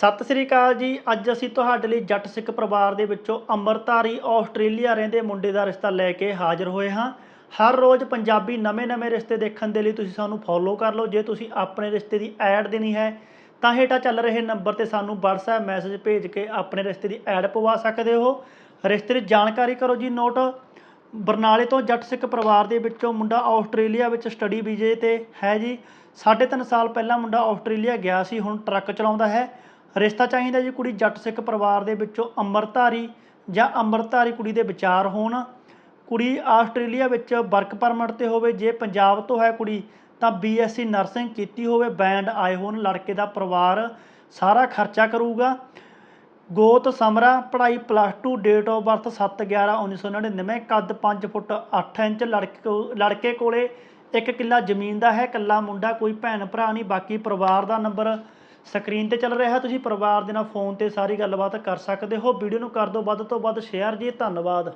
ਸਤਿ ਸ੍ਰੀ ਅਕਾਲ ਜੀ। ਅੱਜ ਅਸੀਂ ਤੁਹਾਡੇ ਲਈ ਜੱਟ ਸਿੱਖ ਪਰਿਵਾਰ ਦੇ ਵਿੱਚੋਂ ਅੰਮ੍ਰਿਤਧਾਰੀ ਆਸਟ੍ਰੇਲੀਆ ਰਹਿੰਦੇ ਮੁੰਡੇ ਦਾ ਰਿਸ਼ਤਾ ਲੈ ਕੇ ਹਾਜ਼ਰ ਹੋਏ ਹਾਂ। ਹਰ ਰੋਜ਼ ਪੰਜਾਬੀ ਨਵੇਂ-ਨਵੇਂ ਰਿਸ਼ਤੇ ਦੇਖਣ ਦੇ ਲਈ ਤੁਸੀਂ ਸਾਨੂੰ ਫੋਲੋ ਕਰ ਲਓ। ਜੇ ਤੁਸੀਂ ਆਪਣੇ ਰਿਸ਼ਤੇ ਦੀ ਐਡ ਦੇਣੀ ਹੈ, ਤਾਂ ਹੇਠਾਂ ਚੱਲ ਰਹੇ ਨੰਬਰ ਤੇ ਸਾਨੂੰ WhatsApp ਮੈਸੇਜ ਭੇਜ ਕੇ ਆਪਣੇ ਰਿਸ਼ਤੇ ਦੀ ਐਡ ਪਵਾ ਸਕਦੇ ਹੋ। ਰਿਸ਼ਤੇ ਦੀ ਜਾਣਕਾਰੀ ਕਰੋ ਜੀ ਨੋਟ ਬਰਨਾਲੇ ਤੋਂ ਜੱਟ ਸਿੱਖ ਪਰਿਵਾਰ ਦੇ ਵਿੱਚੋਂ ਮੁੰਡਾ ਆਸਟ੍ਰੇਲੀਆ ਵਿੱਚ ਸਟੱਡੀ ਵੀਜ਼ੇ ਤੇ ਹੈ ਜੀ। ਸਾਢੇ ਤਿੰਨ ਸਾਲ ਪਹਿਲਾਂ ਮੁੰਡਾ ਆਸਟ੍ਰੇਲੀਆ ਗਿਆ ਸੀ, ਹੁਣ ਟਰੱਕ ਚਲਾਉਂਦਾ ਹੈ। ਰਿਸ਼ਤਾ ਚਾਹੀਦਾ ਜੀ ਕੁੜੀ ਜੱਟ ਸਿੱਖ ਪਰਿਵਾਰ ਦੇ ਵਿੱਚੋਂ ਅੰਮ੍ਰਿਤਧਾਰੀ ਜਾਂ ਅੰਮ੍ਰਿਤਧਾਰੀ ਕੁੜੀ ਦੇ ਵਿਚਾਰ ਹੋਣ। ਕੁੜੀ ਆਸਟ੍ਰੇਲੀਆ ਵਿੱਚ ਵਰਕ ਪਰਮਿਟ ਤੇ ਹੋਵੇ, ਜੇ ਪੰਜਾਬ ਤੋਂ ਹੈ ਕੁੜੀ, ਤਾਂ ਬੀਐਸਸੀ ਨਰਸਿੰਗ ਕੀਤੀ ਹੋਵੇ, ਬੈਂਡ ਆਏ ਹੋਣ, ਲੜਕੇ ਦਾ ਪਰਿਵਾਰ ਸਾਰਾ ਖਰਚਾ ਕਰੂਗਾ। ਗੋਤ ਸਮਰਾ, ਪੜ੍ਹਾਈ ਪਲੱਸ 2 ਡੇਟ ਆਫ ਬਰਥ 7/11/1999 ਕੱਦ 5 ਫੁੱਟ 8 ਇੰਚ, ਲੜਕੇ ਲੜਕੇ ਕੋਲੇ ਇੱਕ ਕਿੱਲਾ ਜ਼ਮੀਨ ਦਾ ਹੈ, ਇਕੱਲਾ ਮੁੰਡਾ, ਕੋਈ ਭੈਣ ਭਰਾ ਨਹੀਂ, ਬਾਕੀ ਪਰਿਵਾਰ ਦਾ ਨੰਬਰ ਸਕਰੀਨ ਤੇ ਚੱਲ ਰਿਹਾ, ਤੁਸੀਂ ਪਰਿਵਾਰ ਦੇ ਨਾਲ ਫੋਨ ਤੇ ਸਾਰੀ ਗੱਲਬਾਤ ਕਰ ਸਕਦੇ ਹੋ। ਵੀਡੀਓ ਨੂੰ ਕਰ ਦਿਓ ਵੱਧ ਤੋਂ ਵੱਧ ਸ਼ੇਅਰ ਜੀ, ਧੰਨਵਾਦ।